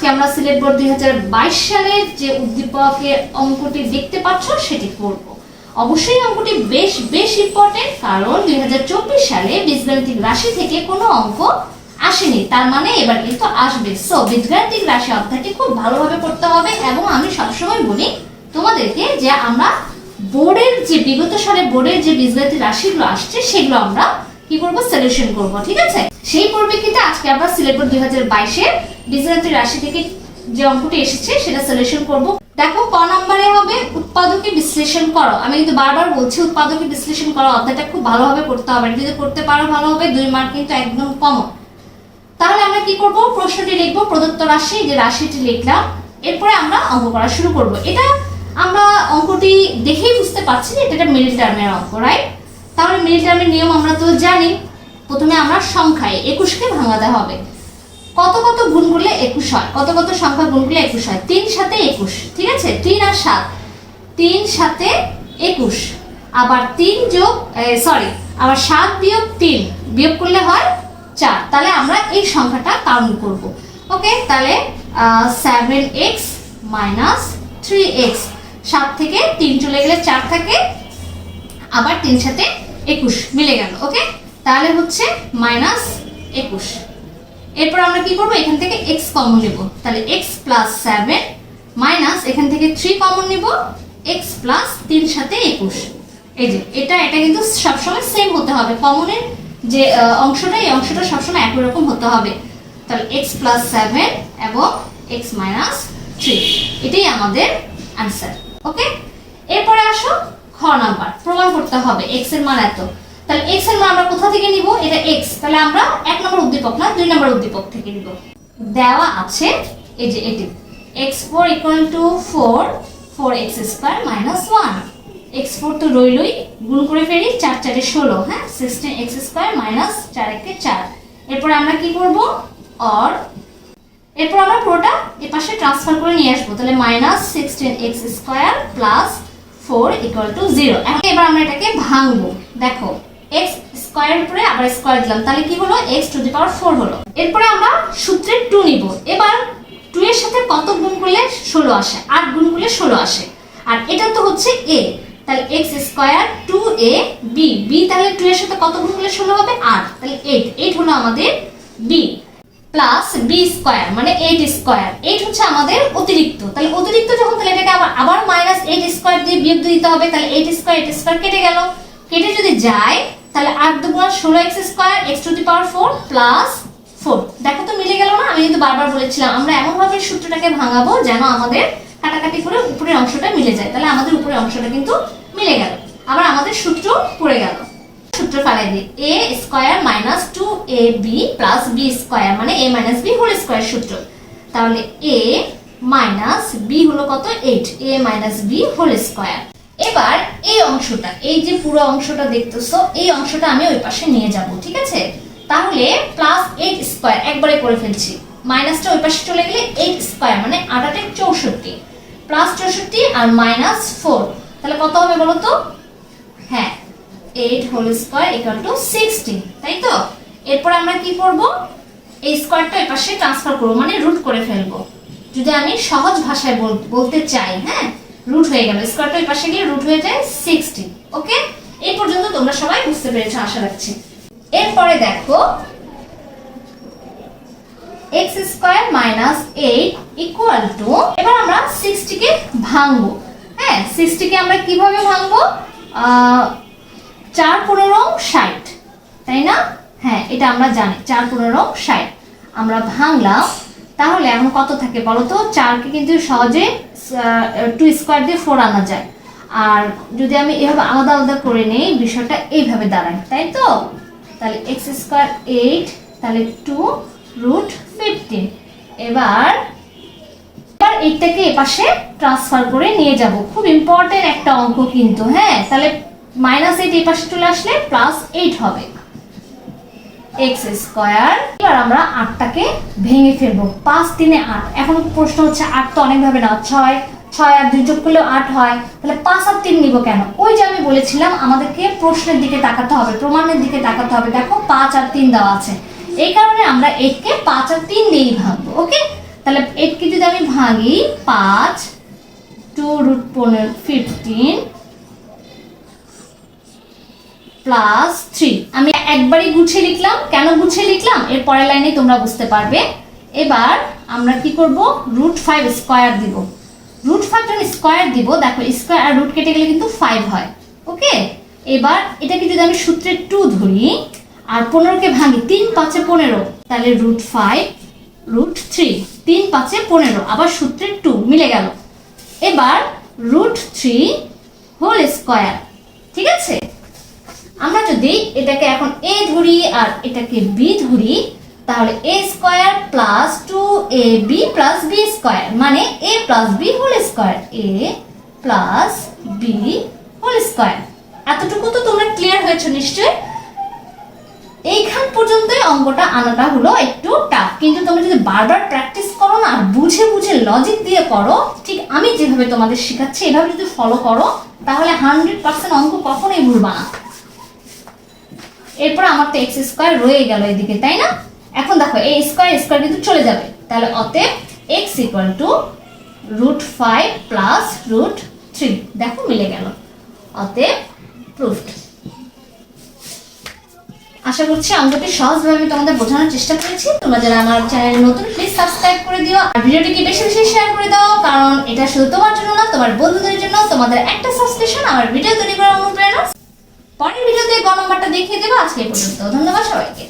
আজকে আমরা সিলেট বোর্ড দুই সালের যে উদ্দীপকের অঙ্কটি দেখতে পাচ্ছ, সেটি করব। অবশ্যই অঙ্কটি বেশ বেশ ইম্পর্টেন্ট কারণ দুই সালে বীজগাণিতিক রাশি থেকে কোনো অঙ্ক আসেনি। তার মানে এবার কিন্তু আসবে। সো বীজগাণিতিক রাশি অধ্যায়টি খুব ভালোভাবে করতে হবে এবং আমি সবসময় বলি তোমাদেরকে যে আমরা বোর্ডের যে বিগত সালে বোর্ডের যে বীজগাণিতিক রাশিগুলো আসছে, সেগুলো আমরা কি করব? সলিউশন করব, ঠিক আছে? সেই পরিপ্রেক্ষিতে আজকে আমরা বোর্ড দুই হাজার বাইশের বীজগাণিতিক রাশি থেকে যে অঙ্কটি এসেছে, সেটা সলিউশন করব। দেখো, ক নম্বরে হবে উৎপাদকে বিশ্লেষণ করো। আমি কিন্তু বারবার বলছি, উৎপাদকে বিশ্লেষণ করো। অধ্যায়টা খুব ভালোভাবে করতে হবে। যদি করতে পারো, ভালো হবে। দুই মার্ক কিন্তু একদম কমন তাহলে আমরা কি করব? প্রশ্নটি লিখব, প্রদত্ত রাশি, যে রাশিটি লিখলাম, এরপরে আমরা অঙ্ক করা শুরু করব। এটা আমরা অঙ্কটি দেখেই বুঝতে পারছি যে এটা মিডিল টার্মের অঙ্ক রাইট তাহলে মিডিল টার্মের নিয়ম আমরা তো জানি। প্রথমে আমরা সংখ্যায় একুশকে ভাঙাতে হবে। কত কত গুণ করলে একুশ হয়? কত কত সংখ্যা গুণ করলে একুশ হয়? তিন সাথে একুশ, ঠিক আছে? তিন আর সাত। তিন সাথে একুশ। আবার তিন যোগ সরি আবার সাত বিয়োগ তিন, বিয়োগ করলে হয় চার। তাহলে আমরা এই সংখ্যাটা কাউন্ট করব। ওকে তাহলে seven x minus three x সাত থেকে তিন চলে গেলে চার থাকে। আবার তিন সাথে একুশ, মিলে গেল, ওকে? তাহলে হচ্ছে মাইনাস একুশ। এরপর আমরা কি করব? এখান থেকে এক্স কমন নেব। তাহলে এক্স প্লাস সেভেন মাইনাস এখান থেকে থ্রি কমন নেব এক্স প্লাস তিন সাথে একুশ। এই যে, এটা এটা কিন্তু সবসময় সেম হতে হবে। কমনের যে অংশটা, এই অংশটা সবসময় একই রকম হতে হবে। তাহলে এক্স প্লাস সেভেন এবং এক্স মাইনাস থ্রি এটাই আমাদের অ্যান্সার ওকে? এরপরে আসো খ নাম্বার প্রমাণ করতে হবে এক্সের মান এত। তাহলে এক্সের মান আমরা কোথা থেকে নিব? এটা এক্স তাহলে আমরা এক নম্বর উদ্দীপক না, দুই নম্বর উদ্দীপক থেকে নিব। দেওয়া আছে, এই যে এটি x four equal to four four x square minus one x four তো রইলই, গুণ করে ফেলি, চার, চারে ষোলো হ্যাঁ? সিক্সটিন এক্স স্কোয়ার মাইনাস চার একে চার। এরপর আমরা কি করব? অর এরপর আমরা পুরোটা এ পাশে ট্রান্সফার করে নিয়ে আসব। তাহলে minus sixteen x square plus four equal to zero এবার আমরা এটাকে ভাঙবো। দেখো এক্স স্কোয়ারের উপরে আবার স্কোয়ার দিলাম। তাহলে কি হলো? X to the power four হলো। এরপরে আমরা সূত্রে টু নিব। এবার টু এর সাথে কত গুণ করলে ষোলো আসে? আট গুণ করলে ষোলো আসে। আর এটা তো হচ্ছে এ তাহলে x square two a b b তাহলে টু এর সাথে কত গুণ করলে ষোলো হবে? আট। তাহলে এইট এইট হলো আমাদের বি প্লাস বি স্কোয়ার মানে এইট স্কোয়ার এইট হচ্ছে আমাদের অতিরিক্ত। তাহলে অতিরিক্ত যখন, তাহলে এটাকে আবার আবার মাইনাস এইট স্কোয়ার দিয়ে বিয়োগ দিতে হবে। তাহলে এইট স্কোয়ার এইট স্কোয়ার কেটে গেল। কেটে যদি যায়, তাহলে আট দুগুণ ষোলো x square x to the power four plus four দেখো তো মিলে গেল না? আমি কিন্তু বারবার বলেছিলাম, আমরা এমনভাবে সূত্রটাকে ভাঙাবো যেন আমাদের কাটাকাটি করে উপরের অংশটা মিলে যায়। তাহলে আমাদের উপরের অংশটা কিন্তু মিলে গেল। আবার আমাদের সূত্র পড়ে গেল। সূত্র ফেলাই দিই a square minus two a b plus b square মানে a minus b whole square সূত্র। তাহলে এ মাইনাস বি হলো কত? Eight a minus b whole square এবার এই অংশটা, এই যে পুরো অংশটা দেখতেছো, এই অংশটা আমি ওই পাশে নিয়ে যাব, ঠিক আছে? তাহলে প্লাস এইট স্কোয়ার একবারে করে ফেলছি। মাইনাসটা ওই পাশে চলে গেলে এইট স্কোয়ার মানে আটাটে চৌষট্টি। প্লাস চৌষট্টি আর মাইনাস ফোর তাহলে কত হবে বলো তো? হ্যাঁ eight whole square equal to sixty তাই তো? এরপর আমরা কি করব? এই স্কোয়ারটা এই পাশে ট্রান্সফার করব মানে রুট করে ফেলব। যদি আমি সহজ ভাষায় বল- বলতে চাই হ্যাঁ? রুট হয়ে গেল স্কোয়ারটা এই পাশে গিয়ে রুট হয়ে যায় সিক্সটি ওকে এই পর্যন্ত তোমরা সবাই বুঝতে পেরেছ, আশা রাখছি। এরপরে দেখো x square minus eight equal to এবার আমরা সিক্সটিকে ভাঙবো হ্যাঁ? সিক্সটিকে আমরা কীভাবে ভাঙবো? চার পনেরো ষাট, তাই না? হ্যাঁ এটা আমরা জানি, চার পনেরো ষাট। আমরা ভাঙলাম, তাহলে এখন কত থাকে বলো তো? চারকে কিন্তু সহজে টু স্কোয়ার দিয়ে ফোর আনা যায়। আর যদি আমি এভাবে আলাদা আলাদা করে নেই, বিষয়টা এইভাবে দাঁড়ায়, তাই তো? তাহলে এক্স স্কোয়ার এইট তাহলে টু রুট ফিফটিন এবার এবার এইটাকে এপাশে ট্রান্সফার করে নিয়ে যাব। খুব ইম্পর্টেন্ট একটা অঙ্ক কিন্তু হ্যাঁ? তাহলে মাইনাস এইট এই পাশে চলে আসলে প্লাস এইট হবে। এক্স স্কোয়ার, এবার আমরা আটটাকে ভেঙে ফেলব। পাঁচ তিনে আট। এখন প্রশ্ন হচ্ছে, আট তো অনেকভাবে না, ছয় ছয় আর দুই যোগ করলেও আট হয়। তাহলে পাঁচ আর তিন নিব কেন? ওই যে আমি বলেছিলাম, আমাদেরকে প্রশ্নের দিকে তাকাতে হবে, প্রমাণের দিকে তাকাতে হবে। দেখো, পাঁচ আর তিন দেওয়া আছে। এই কারণে আমরা এইটকে পাঁচ আর তিন দিয়েই ভাঙবো, ওকে? তাহলে এটকে যদি আমি ভাঙি, পাঁচ টু রুট পনেরো ফিফটিন প্লাস থ্রি আমি একবারই গুছিয়ে লিখলাম। কেন গুছিয়ে লিখলাম? এর পরের লাইনে তোমরা বুঝতে পারবে। এবার আমরা কি করব? রুট ফাইভ স্কোয়ার দিব। রুট ফাইভ যখন স্কোয়ার দিব। দেখো স্কোয়ার আর রুট কেটে গেলে কিন্তু ফাইভ হয়। ওকে এবার এটাকে যদি আমি সূত্রে টু ধরি, আর পনেরোকে ভাঙি, তিন পাঁচে পনেরো, তাহলে রুট ফাইভ রুট থ্রি তিন পাঁচে পনেরো, আবার সূত্রে টু মিলে গেল। এবার রুট থ্রি হোল স্কোয়ার ঠিক আছে? আমরা যদি এটাকে এখন এ ধরি আর এটাকে বি ধরি, তাহলে a square plus two a b plus b square মানে a plus b whole square a plus b whole square এতটুকু তো তোমরা ক্লিয়ার হয়েছে নিশ্চয় এইখান পর্যন্তই অঙ্কটা, আনাটা হলো একটু টাফ কিন্তু তোমরা যদি বারবার প্র্যাকটিস করো না আর বুঝে বুঝে লজিক দিয়ে করো, ঠিক আমি যেভাবে তোমাদের শেখাচ্ছি, এভাবে যদি ফলো করো, তাহলে হান্ড্রেড পার্সেন্ট অঙ্ক কখনোই ভুলবা না। এরপর আমার তো এক্স স্কোয়ার রয়ে গেল এদিকে, তাই না? এখন দেখো এই স্কোয়ার স্কোয়ার কিন্তু চলে যাবে। তাহলে অতএব x equal to root five plus root three দেখো, মিলে গেল। অতএব প্রুফড আশা করছি অঙ্কটি সহজভাবে আমি তোমাদের বোঝানোর চেষ্টা করেছি। তোমরা যারা আমার চ্যানেল নতুন প্লিজ সাবস্ক্রাইব করে দিও। আর ভিডিওটিকে বেশি বেশি শেয়ার করে দাও, কারণ এটা শুধু তোমার জন্য না, তোমার বন্ধুদের জন্য। তোমাদের একটা সাবস্ক্রিপশন আমার ভিডিও তৈরি করার অনুপ্রেরণা পরের ভিডিওতে গ নম্বরটা দেখিয়ে দেবো আজকে পর্যন্ত। ধন্যবাদ সবাইকে।